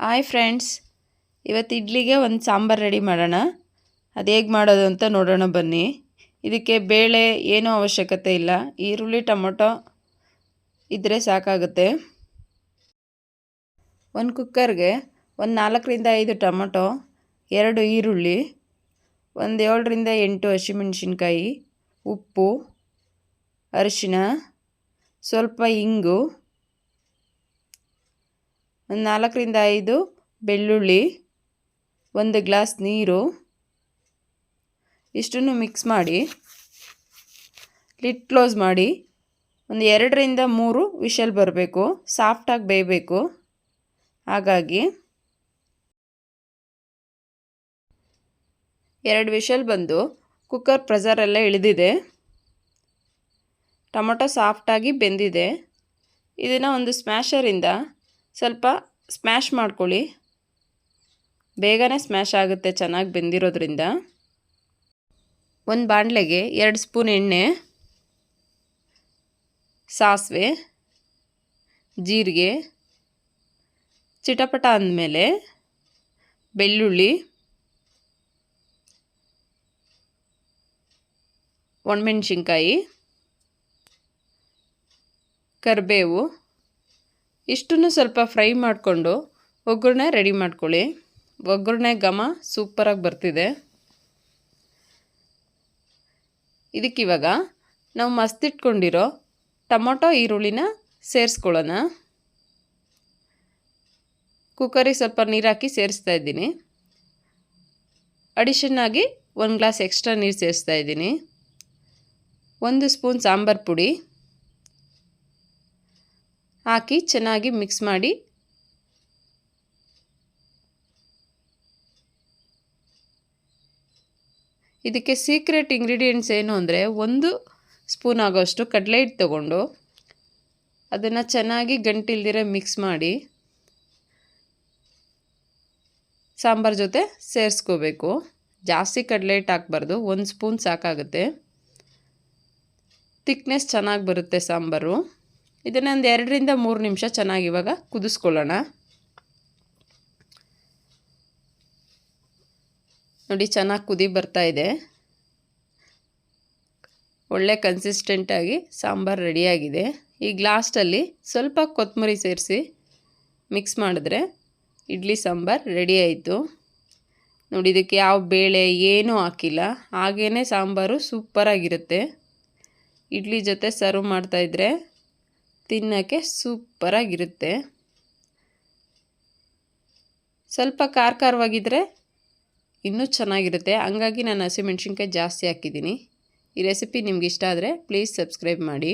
Hi friends ಇವತ್ತು ಇಡ್ಲಿಗೆ ಒಂದು ಸಾಂಬಾರು ರೆಡಿ ಮಾಡೋಣ. ಅದು ಹೇಗೆ ಮಾಡೋದು ಅಂತ ನೋಡೋಣ ಬನ್ನಿ. ಇದಕ್ಕೆ ಬೇಳೆ ಏನೂ ಅವಶ್ಯಕತೆ ಇಲ್ಲ. ಈರುಳ್ಳಿ, ಟೊಮೊಟೊ ಇದ್ದರೆ ಸಾಕಾಗುತ್ತೆ. ಒಂದು ಕುಕ್ಕರ್ಗೆ ಒಂದು ನಾಲ್ಕರಿಂದ ಐದು ಟೊಮೊಟೊ, ಎರಡು ಈರುಳ್ಳಿ, ಒಂದು ಏಳರಿಂದ ಎಂಟು ಹಸಿಮೆಣ್ಸಿನ್ಕಾಯಿ, ಉಪ್ಪು, ಅರಿಶಿನ, ಸ್ವಲ್ಪ ಇಂಗು ಒಂದು ನಾಲ್ಕರಿಂದ ಐದು ಬೆಳ್ಳುಳ್ಳಿ, ಒಂದು ಗ್ಲಾಸ್ ನೀರು. ಇಷ್ಟನ್ನು ಮಿಕ್ಸ್ ಮಾಡಿ ಲಿಡ್ ಕ್ಲೋಸ್ ಮಾಡಿ, ಒಂದು ಎರಡರಿಂದ ಮೂರು ವಿಷಲ್ ಬರಬೇಕು ಸಾಫ್ಟಾಗಿ ಬೇಯಬೇಕು. ಹಾಗಾಗಿ, ಎರಡು ವಿಷಲ್ ಬಂದು ಕುಕ್ಕರ್ ಪ್ರೆಸರೆಲ್ಲ ಇಳಿದಿದೆ. ಟೊಮೊಟೊ ಸಾಫ್ಟಾಗಿ ಬೆಂದಿದೆ. ಇದನ್ನು ಒಂದು ಸ್ಮ್ಯಾಶರಿಂದ ಸ್ವಲ್ಪ ಸ್ಮ್ಯಾಶ್ ಮಾಡ್ಕೊಳ್ಳಿ. ಬೇಗನೆ ಸ್ಮ್ಯಾಶ್ ಆಗುತ್ತೆ, ಚೆನ್ನಾಗಿ ಬೆಂದಿರೋದ್ರಿಂದ. ಒಂದು ಬಾಣಲೆಗೆ ಎರಡು ಸ್ಪೂನ್ ಎಣ್ಣೆ, ಸಾಸಿವೆ, ಜೀರಿಗೆ, ಚಿಟಪಟ ಅಂದಮೇಲೆ ಬೆಳ್ಳುಳ್ಳಿ, ಒಣಮೆಣ್ಸಿನ್ಕಾಯಿ, ಕರಿಬೇವು ಇಷ್ಟನ್ನು ಸ್ವಲ್ಪ ಫ್ರೈ ಮಾಡಿಕೊಂಡು ಒಗ್ಗರಣೆ ರೆಡಿ ಮಾಡ್ಕೊಳ್ಳಿ. ಒಗ್ಗರಣೆ ಘಮ ಸೂಪರಾಗಿ ಬರ್ತಿದೆ. ಇದಕ್ಕಿವಾಗ ನಾವು ಮಸ್ತಿಟ್ಕೊಂಡಿರೋ ಟೊಮೊಟೊ ಈರುಳ್ಳಿನ ಸೇರಿಸ್ಕೊಳ್ಳೋಣ. ಕುಕ್ಕರಿಗೆ ಸ್ವಲ್ಪ ನೀರು ಹಾಕಿ ಸೇರಿಸ್ತಾ ಇದ್ದೀನಿ. ಅಡಿಷನ್ನಾಗಿ ಒಂದು ಗ್ಲಾಸ್ ಎಕ್ಸ್ಟ್ರಾ ನೀರು ಸೇರಿಸ್ತಾ ಇದ್ದೀನಿ. ಒಂದು ಸ್ಪೂನ್ ಸಾಂಬಾರು ಪುಡಿ. ಹಾಕಿ ಚೆನ್ನಾಗಿ ಮಿಕ್ಸ್ ಮಾಡಿ ಇದಕ್ಕೆ ಸೀಕ್ರೆಟ್ ಇಂಗ್ರೀಡಿಯೆಂಟ್ಸ್ ಏನು ಅಂದರೆ ಒಂದು ಸ್ಪೂನ್ ಆಗೋಷ್ಟು ಕಡಲೆ ಹಿಟ್ಟು ತಗೊಂಡು ಅದನ್ನು ಚೆನ್ನಾಗಿ ಗಂಟಿಲ್ದಿರ ಮಿಕ್ಸ್ ಮಾಡಿ ಸಾಂಬಾರು ಜೊತೆ ಸೇರಿಸ್ಕೋಬೇಕು. ಜಾಸ್ತಿ ಕಡಲೆ ಹಿಟ್ಟು ಹಾಕ್ಬಾರ್ದು, ಒಂದು ಸ್ಪೂನ್ ಸಾಕಾಗುತ್ತೆ. ತಿಕ್ನೆಸ್ ಚೆನ್ನಾಗಿ ಬರುತ್ತೆ ಸಾಂಬಾರು. ಇದನ್ನು ಒಂದು ಎರಡರಿಂದ ಮೂರು ನಿಮಿಷ ಚೆನ್ನಾಗಿ ಇವಾಗ ಕುದಿಸ್ಕೊಳ್ಳೋಣ. ನೋಡಿ, ಚೆನ್ನಾಗಿ ಕುದಿ ಬರ್ತಾ ಇದೆ. ಒಳ್ಳೆ ಕನ್ಸಿಸ್ಟೆಂಟಾಗಿ ಸಾಂಬಾರು ರೆಡಿಯಾಗಿದೆ ಈಗ ಲಾಸ್ಟಲ್ಲಿ ಸ್ವಲ್ಪ ಕೊತ್ತಂಬರಿ ಸೇರಿಸಿ ಮಿಕ್ಸ್ ಮಾಡಿದ್ರೆ ಇಡ್ಲಿ ಸಾಂಬಾರು ರೆಡಿ ಆಯಿತು. ನೋಡಿ, ಇದಕ್ಕೆ ಯಾವ ಬೇಳೆ ಏನೂ ಹಾಕಿಲ್ಲ. ಹಾಗೇ ಸಾಂಬಾರು ಸೂಪರಾಗಿರುತ್ತೆ ಇಡ್ಲಿ ಜೊತೆ ಸರ್ವ್ ಮಾಡ್ತಾಯಿದ್ರೆ ತಿನ್ನೋಕ್ಕೆ ಸೂಪರಾಗಿರುತ್ತೆ. ಸ್ವಲ್ಪ ಖಾರ ಖಾರವಾಗಿದ್ದರೆ ಇನ್ನೂ ಚೆನ್ನಾಗಿರುತ್ತೆ. ಹಂಗಾಗಿ ನಾನು ಹಸಿಮೆಣ್ಸಿನ್ಕಾಯಿ ಜಾಸ್ತಿ ಹಾಕಿದ್ದೀನಿ. ಈ ರೆಸಿಪಿ ನಿಮ್ಗೆ ಇಷ್ಟ ಆದರೆ ಪ್ಲೀಸ್ ಸಬ್ಸ್ಕ್ರೈಬ್ ಮಾಡಿ.